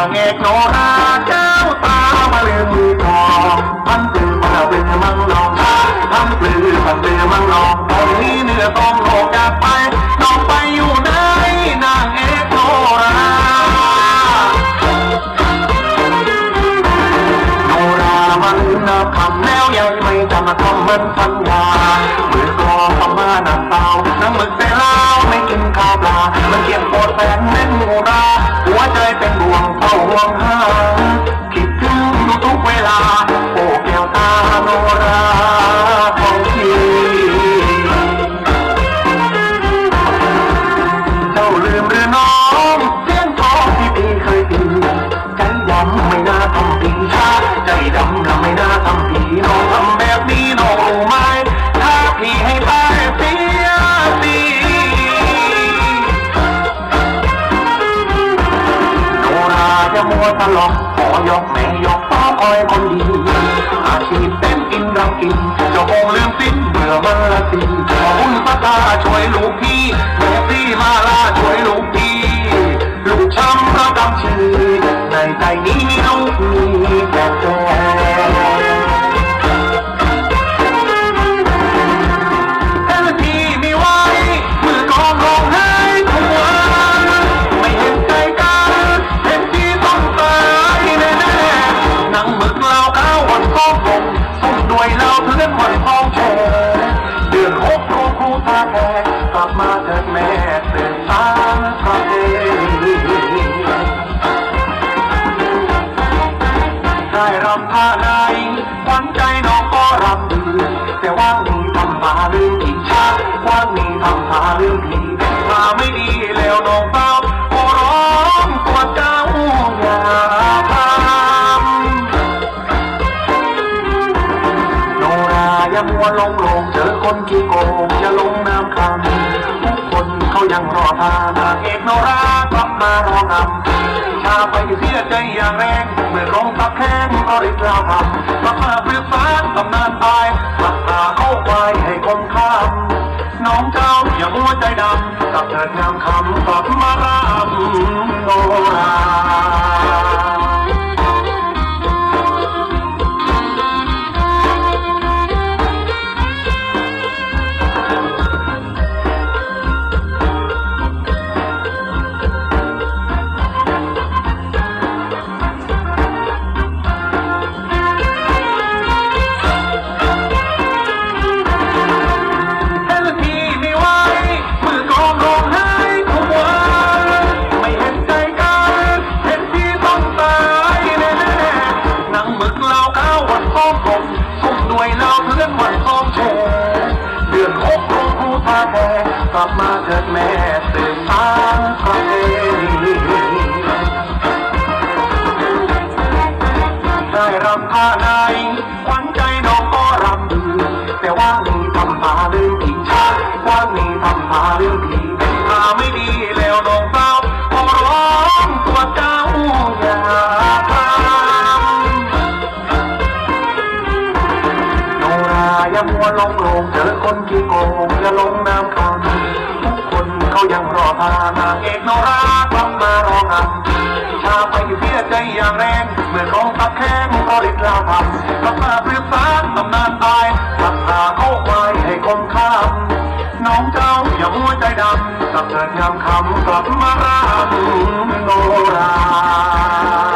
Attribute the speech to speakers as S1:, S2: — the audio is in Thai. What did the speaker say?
S1: างเอกโนราเจ้าตามาเรียนมือทองพันปือมาเป็นมังนองพันปือพันเป็นมังนองตอนนี้เนื้อต้องโลกจากไปน้องไปอยู่ไหนนางเอกโนราโนรามันนับคำแล้วยังไม่จะมาทำมันสันยา ไม่น่าทำผีน้องทำแบบนี้น้องรู้ไหมถ้าพี่ให้ตายเสียทีโนราจะมัวตลกขอยกแม่ยกฟ้าคอยคนดีอาชีพเต้นกินรังกินเจ้าคงลืมสิ้นเบื่อมันละสิขอคุณพระตาช่วยลูกพี่แม่พี่มาลาช่วยลูกพี่ลูกช้ำเพราะกำชีในใจนี้ แท้กลับมาเถิดแม่เตือนตาพระเดได้รำท่าไหนหวังใจน้องก็รำดีแต่ว่างนี้ทำมาเรื่องผีชาว่างนี้ทำมาเรื่องผีมา ย่ามัวลงโลงเจอคนขี้โกงอย่าลงน้ำคำทุกคนเขายังรอทานางเอกโนรากลับมารองำชาไปเสียใจอย่างแรงเมื่อร้องตักแข้งก็ริบราวทำกลับมาเปลือกสาตำนานตายกลับมาเข้าไปให้คนข้ามน้องเจ้าอย่ามัวใจดำกับเถิดงามคำกลับมารำโนรา วยเหล้าเพื่อนวันซ้อมแชร์เดือนหกครูครูทาแก่กลับมาเถิดแม่ตื่นตาพระเนีได้รำท่าไหนขวัญใจน้องก็รำดีแต่ว่านี่ทำมาลืมผีชาว่านี่ทำมาลืมผีม อย่าลงโลงเจอคนขี้โกงอย่าลงน้ำคำทุกคนเขายังรอทานางเอกโนรากลับมารองำชาไปเสียใจอย่างแรง เมื่อร้องตักแข้งก็ริบลาทำกลับมาเปลือกสารตำนานตายกลับมาเข้าไปให้คนข้ามน้องเจ้าอย่ามัวใจดำกับเถิดงามคำกลับมารำโนรา